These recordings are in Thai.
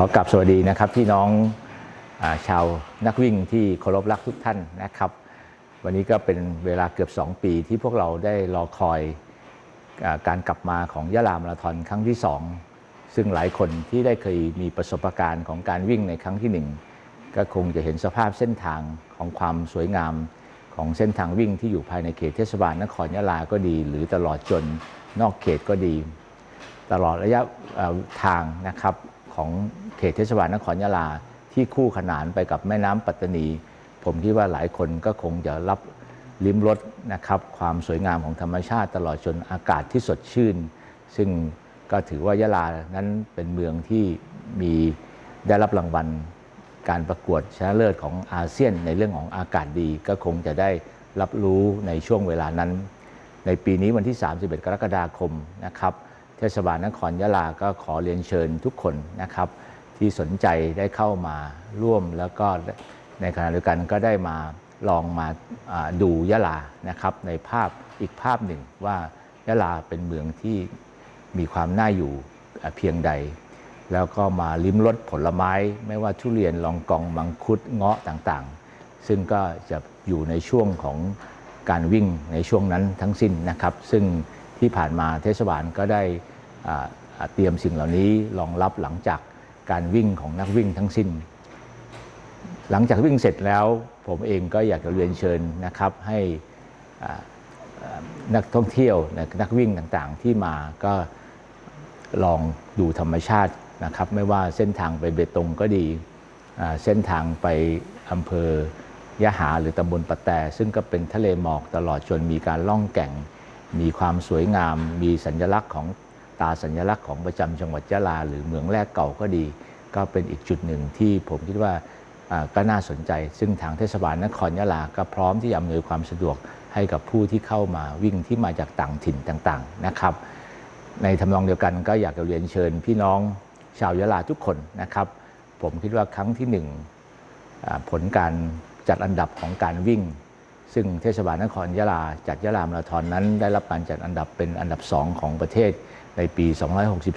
ขอกลับสวัสดีนะครับพี่น้องอชาวนักวิ่งที่เคารพรักทุกท่านนะครับ วันนี้ก็เป็นเวลาเกือบ 2 ปีที่พวกเราได้รอคอยอการกลับมาของยะลามาราธอนครั้งที่ 2 ซึ่งหลายคนที่ได้เคยมีประสบการณ์ของการวิ่งในครั้งที่ 1 ก็คงจะเห็นสภาพเส้นทางของความสวยงามของเส้นทางวิ่งที่อยู่ภายในเขตเทศบาลนครยะลาก็ดี หรือตลอดจนนอกเขตก็ดี ตลอดระยะทางนะครับของ เขตเทศบาลนครยะลาที่คู่ขนานไปกับแม่น้ำปัตตานี ผมคิดว่าหลายคนก็คงจะรับลิ้มรสนะครับความสวยงามของธรรมชาติตลอดจนอากาศที่สดชื่น ซึ่งก็ถือว่ายะลานั้นเป็นเมืองที่มีได้รับรางวัลการประกวดชนะเลิศของอาเซียนในเรื่องของอากาศดี ก็คงจะได้รับรู้ในช่วงเวลานั้น ในปีนี้วันที่ 31 กรกฎาคมนะครับ เทศบาลนครยะลาก็ขอเรียนเชิญทุกคนนะครับ ที่สนใจได้เข้ามาร่วม แล้วก็ในขณะเดียวกันก็ได้มาลองมาดูยะลานะครับ ในภาพอีกภาพหนึ่งว่ายะลาเป็นเมืองที่มีความน่าอยู่เพียงใด แล้วก็มาลิ้มรสผลไม้ ไม่ว่าทุเรียนลองกองมังคุดเงาะต่างๆ ซึ่งก็จะอยู่ในช่วงของการวิ่งในช่วงนั้นทั้งสิ้นนะครับ ซึ่งที่ผ่านมาเทศบาลก็ได้เตรียมสิ่งเหล่านี้รองรับหลังจาก การวิ่งของนักวิ่งทั้งสิ้น หลังจากวิ่งเสร็จแล้ว ผมเองก็อยากจะเรียนเชิญนะครับให้นักท่องเที่ยวนักวิ่งต่างๆ ที่มาก็ลองดูธรรมชาตินะครับ ไม่ว่าเส้นทางไปเบตงก็ดีเส้นทางไปอำเภอยะหาหรือตำบลปะแต่ ซึ่งก็เป็นทะเลหมอกตลอดจนมีการล่องแก่ง มีความสวยงาม มีสัญลักษณ์ของ ตาสัญลักษณ์ของประจำจังหวัดยะลา หรือเมืองแรกเก่าก็ดี ก็เป็นอีกจุดหนึ่งที่ผมคิดว่าก็น่าสนใจ ซึ่งทางเทศบาลนครยะลาก็พร้อมที่จะอำนวยความสะดวกให้กับผู้ที่เข้ามาวิ่งที่มาจากต่างถิ่นต่างๆนะครับ ในทำนองเดียวกันก็อยากจะเรียนเชิญพี่น้องชาวยะลาทุกคนนะครับ ผมคิดว่าครั้งที่หนึ่งผลการจัดอันดับของการวิ่ง ซึ่งเทศบาลนครยะลาจัดยะลามาราธอนนั้นได้รับการจัดอันดับเป็นอันดับสองของประเทศในปี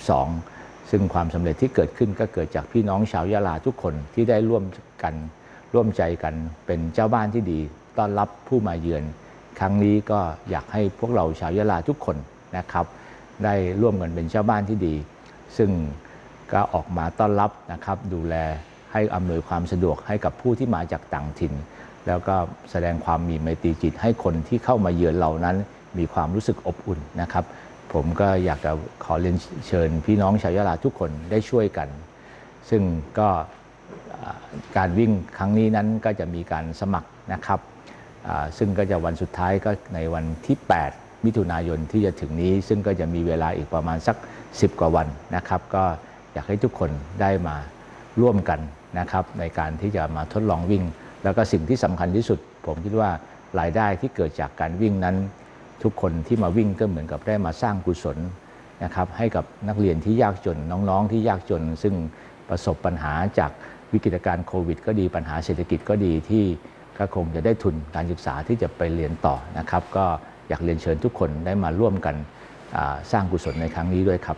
262 ซึ่งความสำเร็จที่เกิดขึ้นก็เกิดจากพี่น้องชาวยะลาทุกคนที่ได้ร่วมกันร่วมใจกันเป็นเจ้าบ้านที่ดี ต้อนรับผู้มาเยือน ครั้งนี้ก็อยากให้พวกเราชาวยะลาทุกคนนะครับ ได้ร่วมกันเป็นเจ้าบ้านที่ดี ซึ่งก็ออกมาต้อนรับนะครับดูแลให้อำนวยความสะดวกให้กับผู้ที่มาจากต่างถิ่น แล้วก็แสดงความมีไมตรีจิตให้คนที่เข้ามาเยือนเรานั้น มีความรู้สึกอบอุ่นนะครับ ผมก็อยากจะขอเรียนเชิญพี่น้องชาวยะลาทุกคนได้ช่วยกัน ซึ่งก็การวิ่งครั้งนี้นั้นก็จะมีการสมัครนะครับ ซึ่งก็จะวันสุดท้ายก็ในวันที่ 8 มิถุนายนที่จะถึงนี้ ซึ่งก็จะมีเวลาอีกประมาณสัก 10 กว่าวันนะครับ ก็อยากให้ทุกคนได้มาร่วมกันนะครับ ในการที่จะมาทดลองวิ่ง แล้วก็สิ่งที่สำคัญที่สุด ผมคิดว่ารายได้ที่เกิดจากการวิ่งนั้น ทุกคนที่มาวิ่งก็เหมือนกับได้มาสร้างกุศลนะครับให้กับนักเรียนที่ยากจนน้องๆ ที่ยากจน ซึ่งประสบปัญหาจากวิกฤตการณ์โควิด ก็ดีปัญหาเศรษฐกิจก็ดีที่ก็คงจะได้ทุนการศึกษาที่จะไปเรียนต่อนะครับ ก็อยากเรียนเชิญทุกคนได้มาร่วมกันสร้างกุศลในครั้งนี้ด้วยครับ